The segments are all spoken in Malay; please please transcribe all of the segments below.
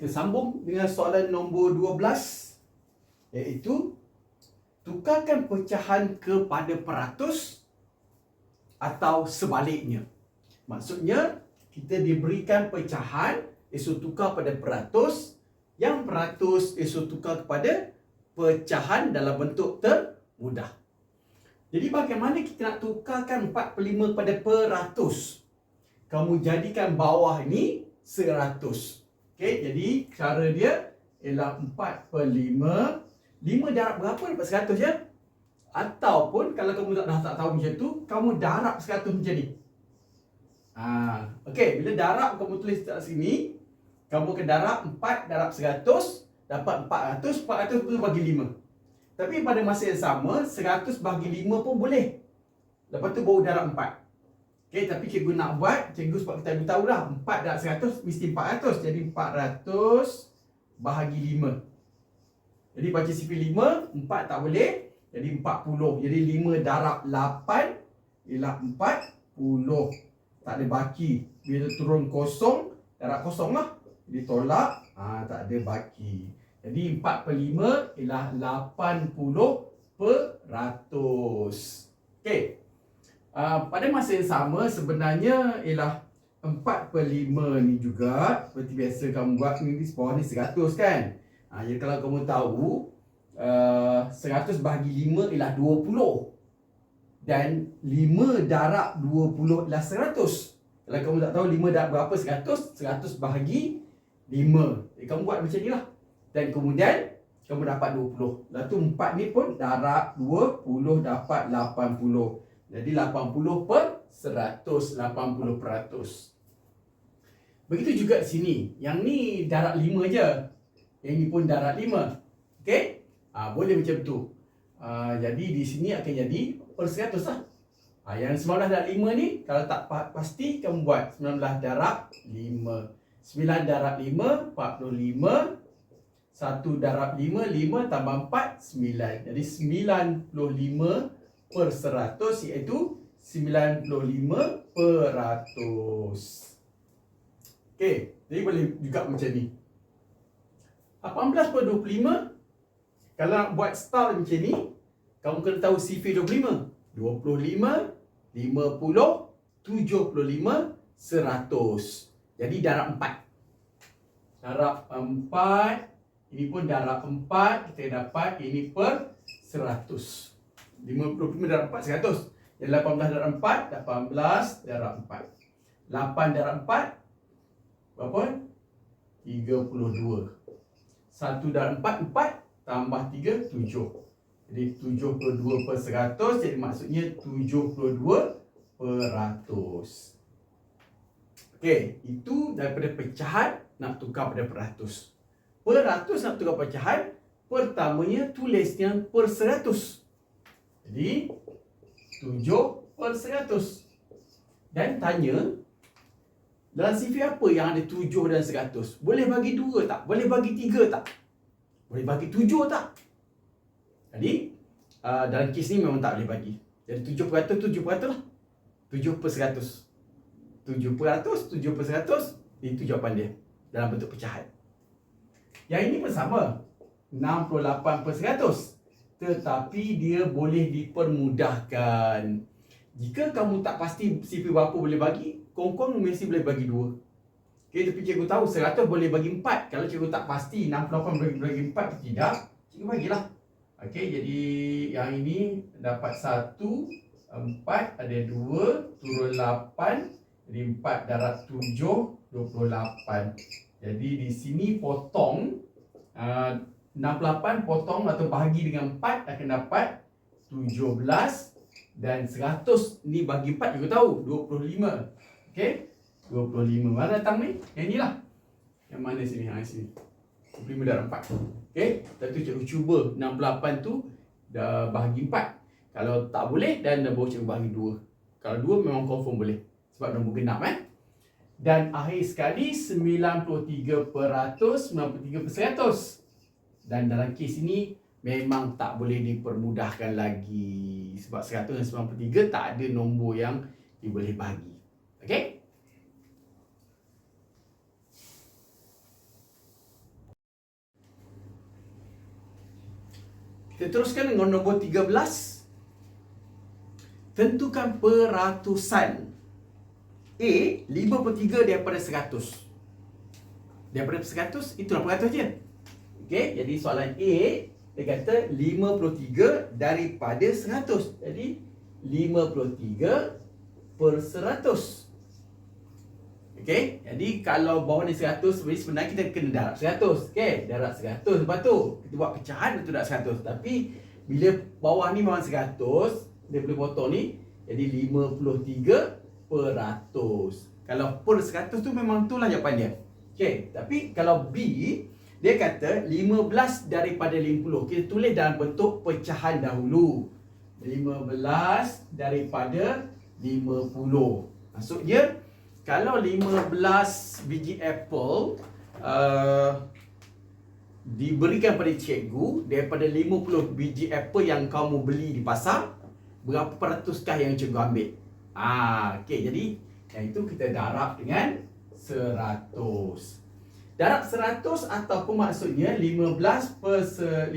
Kita sambung dengan soalan nombor 12 iaitu tukarkan pecahan kepada peratus atau sebaliknya. Maksudnya kita diberikan pecahan esok tukar pada peratus yang peratus esok tukar kepada pecahan dalam bentuk termudah. Jadi bagaimana kita nak tukarkan 45 pada peratus? Kamu jadikan bawah ini 100. Okey, jadi cara dia ialah 4 per 5. 5 darab berapa dapat 100 ya? Ataupun kalau kamu tak dah tak tahu macam tu, kamu darab 100 macam ni. Ha, okey, bila darab kamu tulis kat sini, kamu akan darab 4 darab 100 dapat 400, 400 tu bagi 5. Tapi pada masa yang sama, 100 bagi 5 pun boleh. Lepas tu baru darab 4. Okay, tapi cikgu nak buat, cikgu sebab kita tahu dah 4 darab 100 mesti 400. Jadi 400 bahagi 5. Jadi baca CP 5, 4 tak boleh. Jadi 40. Jadi 5 darab 8 ialah 40. Tak ada baki. Bila turun kosong, darab kosong lah. Jadi tolak, ha, tak ada baki. Jadi 4 per 5 ialah 80 peratus. Okay. Uh, pada masa yang sama sebenarnya ialah 4 per 5 ni juga Seperti biasa kamu buat ni di bawah ni 100 kan? Uh, Jadi kalau kamu tahu uh, 100 bahagi 5 ialah 20 Dan 5 darab 20 ialah 100 Kalau kamu tak tahu 5 darab berapa 100 100 bahagi 5 Jadi kamu buat macam ni lah. Dan kemudian kamu dapat 20 Lepas tu 4 ni pun darab 20 dapat 80 jadi 80 per 100, 80 peratus. Begitu juga di sini. Yang ni darab 5 je. Yang ni pun darab 5. Okey? Ha, boleh macam tu. Ha, jadi di sini akan jadi per 100 lah. Ha, yang 19 darab 5 ni, kalau tak pasti, kamu buat 19 darab 5. 9 darab 5, 45. 1 darab 5, 5 tambah 4, 9. Jadi 95 per 100 iaitu 95 peratus. Okey, jadi boleh juga macam ni. 18 per 25 kalau nak buat star macam ni kamu kena tahu CV 25 25 50 75 100 jadi darab 4 darab 4 ini pun darab 4 kita dapat ini per 100 55 darab 4 100. Yang 18 darab 4 18 darab 4. 8 darab 4 berapa? 32. 1 darab 4 4 tambah 3 7. Jadi 72 per 100 jadi maksudnya 72 peratus. Okey, itu daripada pecahan nak tukar pada peratus. Peratus nak tukar pecahan, pertamanya tulis yang per seratus. Jadi 7 per 100 Dan tanya Dalam CV apa yang ada 7 dan 100 Boleh bagi 2 tak? Boleh bagi 3 tak? Boleh bagi 7 tak? Jadi uh, Dalam kes ni memang tak boleh bagi. Jadi 7 per 100 7 per 100 lah. 7 per 100 7 per 100 7 per 100 Itu jawapan dia Dalam bentuk pecahan. Yang ini pun sama. 68 per 100 tetapi dia boleh dipermudahkan. Jika kamu tak pasti CP berapa boleh bagi, kongkong mesti boleh bagi dua. Okay, tapi cikgu tahu 100 boleh bagi empat. Kalau cikgu tak pasti 68 boleh bagi empat tidak, cikgu bagilah. Okay, jadi yang ini dapat satu, empat, ada dua, turun lapan, jadi empat dua puluh lapan. Jadi di sini potong, uh, 68 potong atau bahagi dengan 4 akan dapat 17 dan 100 ni bagi 4 juga tahu 25. Okey? 25. Mana datang ni? Yang ni lah. Yang mana sini? Ha sini. 25 darab 4. Okey? Tapi cikgu cuba 68 tu dah bahagi 4. Kalau tak boleh dan dah bawa cikgu bahagi 2. Kalau 2 memang confirm boleh. Sebab nombor genap eh. Dan akhir sekali 93 peratus 93 peratus dan dalam kes ini memang tak boleh dipermudahkan lagi sebab 193 tak ada nombor yang diboleh bagi. Okey? Kita teruskan dengan nombor 13. Tentukan peratusan A 53 daripada 100. Daripada 100, itulah peratus ratus je? Okey, jadi soalan A, dia kata 5 per 3 daripada 100. Jadi, 5 per 3 per 100. Okey, jadi kalau bawah ni 100 sebenarnya kita kena darab 100. Okey, darab 100 lepas tu kita buat pecahan untuk darab 100. Tapi bila bawah ni memang 100, dia boleh potong ni jadi 53 per 100. Kalau per 100 tu memang itulah jawapan dia. Okey, tapi kalau B dia kata 15 daripada 50. Kita tulis dalam bentuk pecahan dahulu. 15 daripada 50. Maksudnya kalau 15 biji apple uh, diberikan pada cikgu daripada 50 biji apple yang kamu beli di pasar berapa peratuskah yang cikgu ambil ah okey jadi yang itu kita darab dengan 100 darab 100 ataupun maksudnya 15 per 50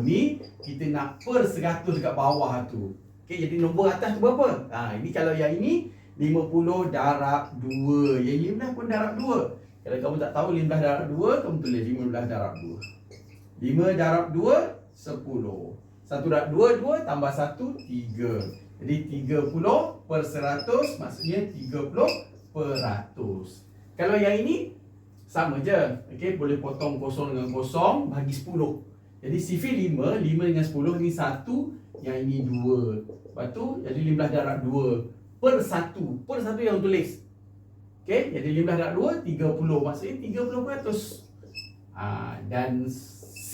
ni kita nak per 100 dekat bawah tu okey jadi nombor atas tu berapa ah ini kalau yang ini 50 darab 2. Yang 15 pun darab 2. Kalau kamu tak tahu 15 darab 2, kamu tulis 15 darab 2. 5 darab 2, 10. 1 darab 2, 2 tambah 1, 3. Jadi 30 per 100 maksudnya 30 per 100. Kalau yang ini, sama je. Okay, boleh potong kosong dengan kosong, bagi 10. Jadi CV 5, 5 dengan 10 ni 1, yang ini 2. Lepas tu, jadi 15 darab 2 per satu per satu yang tulis okey jadi 15 darab 2 30 maksudnya 30 peratus ha, dan C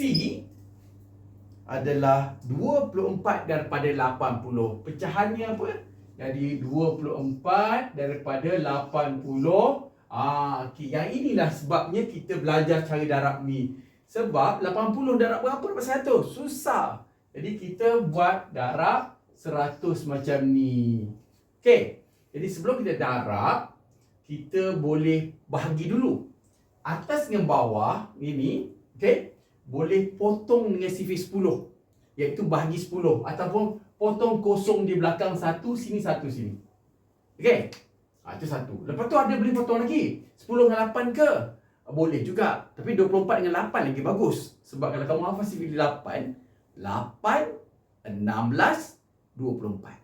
adalah 24 daripada 80 pecahannya apa jadi 24 daripada 80 Ah, okay. yang inilah sebabnya kita belajar cara darab ni. Sebab 80 darab berapa dapat 100? Susah. Jadi kita buat darab 100 macam ni. Okey. Jadi sebelum kita darab, kita boleh bahagi dulu. Atas dengan bawah ini, okey, boleh potong dengan CV 10. Iaitu bahagi 10 ataupun potong kosong di belakang satu sini satu sini. Okey. Ha, itu satu. Lepas tu ada boleh potong lagi. 10 dengan 8 ke? Boleh juga. Tapi 24 dengan 8 lagi bagus. Sebab kalau kamu hafal CV 8, 8, 16, 24.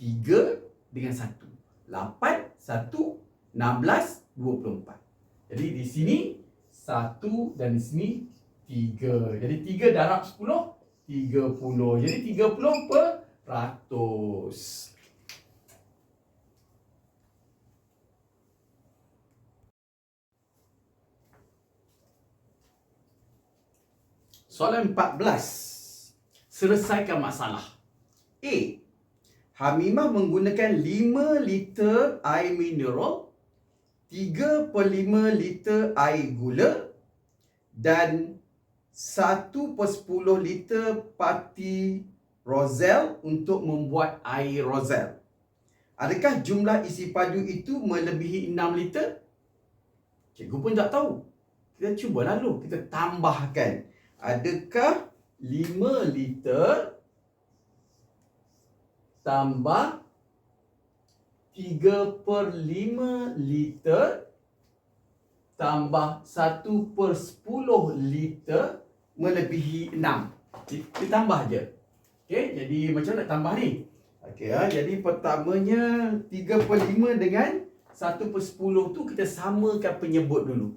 3 dengan 1. 8, 1, 16, 24. Jadi di sini 1 dan di sini 3. Jadi 3 darab 10, 30. Jadi 30 per ratus. Soalan 14. Selesaikan masalah. A. Hamimah menggunakan 5 liter air mineral, 3 per 5 liter air gula dan 1 per 10 liter pati rozel untuk membuat air rozel. Adakah jumlah isi padu itu melebihi 6 liter? Cikgu pun tak tahu. Kita cuba lalu, kita tambahkan. Adakah 5 liter tambah 3 per 5 liter tambah 1 per 10 liter melebihi 6. Kita tambah je. Okey, jadi macam nak tambah ni? Okey, ha? jadi pertamanya 3 per 5 dengan 1 per 10 tu kita samakan penyebut dulu.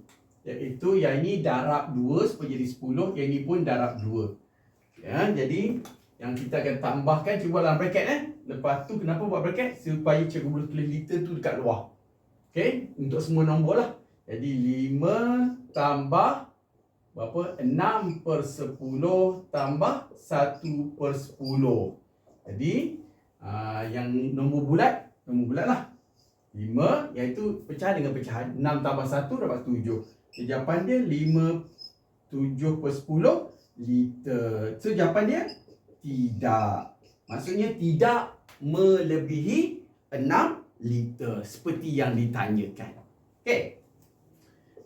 Iaitu yang ini darab 2 supaya jadi 10, yang ini pun darab 2. Ya, jadi yang kita akan tambahkan cuba dalam bracket eh. Lepas tu kenapa buat bracket? Supaya cikgu boleh tulis liter tu dekat luar. Okey, untuk semua nombor lah. Jadi 5 tambah berapa? 6 per 10 tambah 1 per 10. Jadi uh, yang nombor bulat, nombor bulat lah. 5 iaitu pecah dengan pecahan. 6 tambah 1 dapat 7. Jawapan dia 5 7 per 10 liter. So jawapan dia tidak. Maksudnya tidak melebihi 6 liter seperti yang ditanyakan. Okey.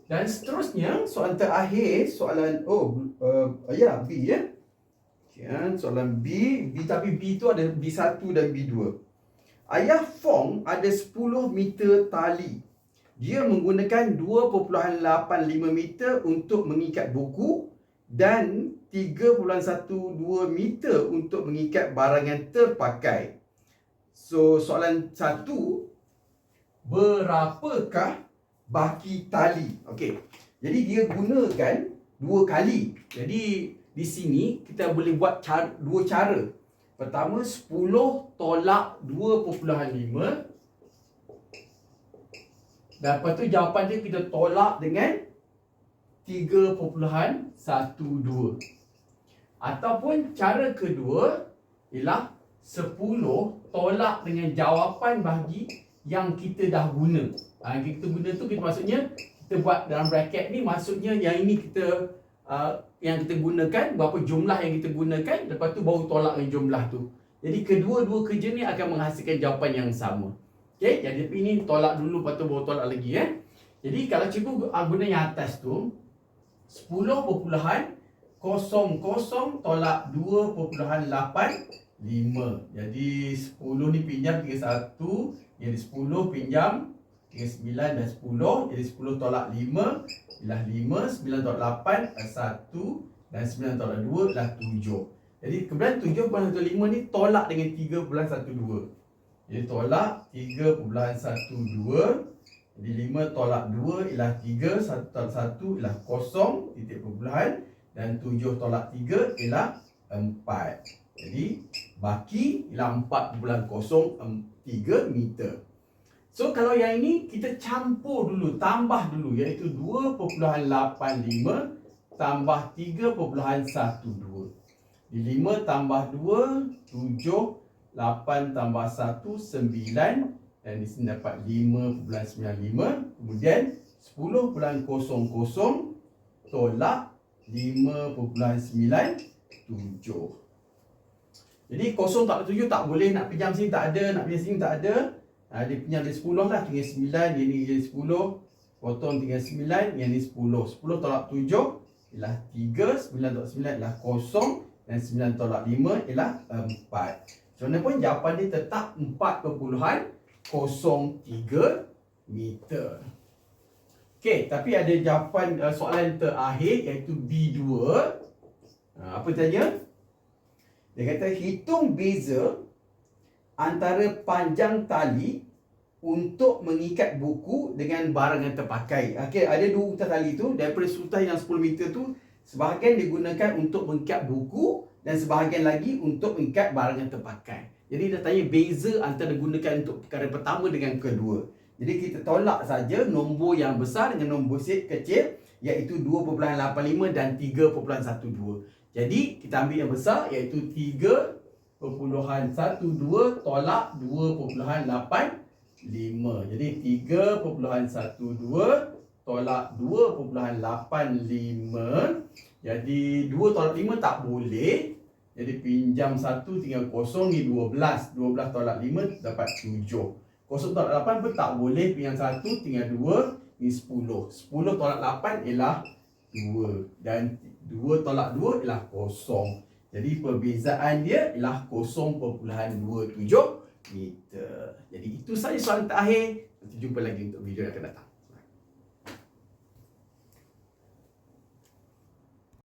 Dan seterusnya soalan terakhir soalan oh uh, ya B ya. Ya, soalan B, B tapi B tu ada B1 dan B2. Ayah Fong ada 10 meter tali. Dia menggunakan 2.85 meter untuk mengikat buku dan 3.12 meter untuk mengikat barang yang terpakai. So, soalan satu, berapakah baki tali? Okey. Jadi dia gunakan dua kali. Jadi di sini kita boleh buat cara, dua cara. Pertama 10 tolak 2.5 dan lepas tu jawapan dia kita tolak dengan 3.12 ataupun cara kedua ialah 10 tolak dengan jawapan bagi yang kita dah guna. Ha, kita guna tu kita maksudnya kita buat dalam bracket ni maksudnya yang ini kita uh, yang kita gunakan berapa jumlah yang kita gunakan lepas tu baru tolak dengan jumlah tu. Jadi kedua-dua kerja ni akan menghasilkan jawapan yang sama okey jadi tapi ni tolak dulu lepas tu baru tolak lagi eh. Jadi kalau cikgu guna yang atas tu 10 perpuluhan kosong kosong tolak 2.85 jadi 10 ni pinjam 31 jadi 10 pinjam 39 dan 10 jadi 10 tolak 5 ialah 5 9 tolak 8 adalah 1 dan 9 tolak 2 adalah 7 jadi kemudian 7.15 ni tolak dengan 3.12 jadi tolak 3.12 jadi 5 tolak 2 ialah 3 1 tolak 1 ialah 0 titik perpuluhan dan 7 tolak 3 ialah 4 jadi baki ialah 4.03 meter So kalau yang ini kita campur dulu, tambah dulu iaitu 2.85 tambah 3.12. Di 5 tambah 2, 7, 8 tambah 1, 9 dan di sini dapat 5.95. Kemudian 10.00 tolak 5.97. Jadi 0 tak 7 tak boleh nak pinjam sini tak ada, nak pinjam sini tak ada. Ha, dia punya ada 10 lah, tinggal 9, yang ni jadi 10. Potong tinggal 9, yang ni 10. 10 tolak 7 ialah 3, 9 tolak 9 ialah 0 dan 9 tolak 5 ialah 4. Mana pun jawapan dia tetap 4.03 meter. Okey, tapi ada jawapan uh, soalan terakhir iaitu B2. Ha, apa tanya? Dia kata hitung beza antara panjang tali untuk mengikat buku dengan barang yang terpakai. Okey, ada dua utas tali tu daripada sultan yang 10 meter tu sebahagian digunakan untuk mengikat buku dan sebahagian lagi untuk mengikat barang yang terpakai. Jadi dia tanya beza antara digunakan untuk perkara pertama dengan kedua. Jadi kita tolak saja nombor yang besar dengan nombor set kecil iaitu 2.85 dan 3.12. Jadi kita ambil yang besar iaitu 3 perpuluhan satu dua tolak dua perpuluhan lapan lima. Jadi tiga perpuluhan satu dua tolak dua perpuluhan lapan lima. Jadi dua tolak lima tak boleh. Jadi pinjam satu tinggal kosong ni dua belas. Dua belas tolak lima dapat tujuh. Kosong tolak lapan pun tak boleh. Pinjam satu tinggal dua ni sepuluh. Sepuluh tolak lapan ialah dua. Dan dua tolak dua ialah kosong. Jadi perbezaan dia ialah 0.27 meter. Jadi itu saja soalan terakhir. Nanti jumpa lagi untuk video yang akan datang.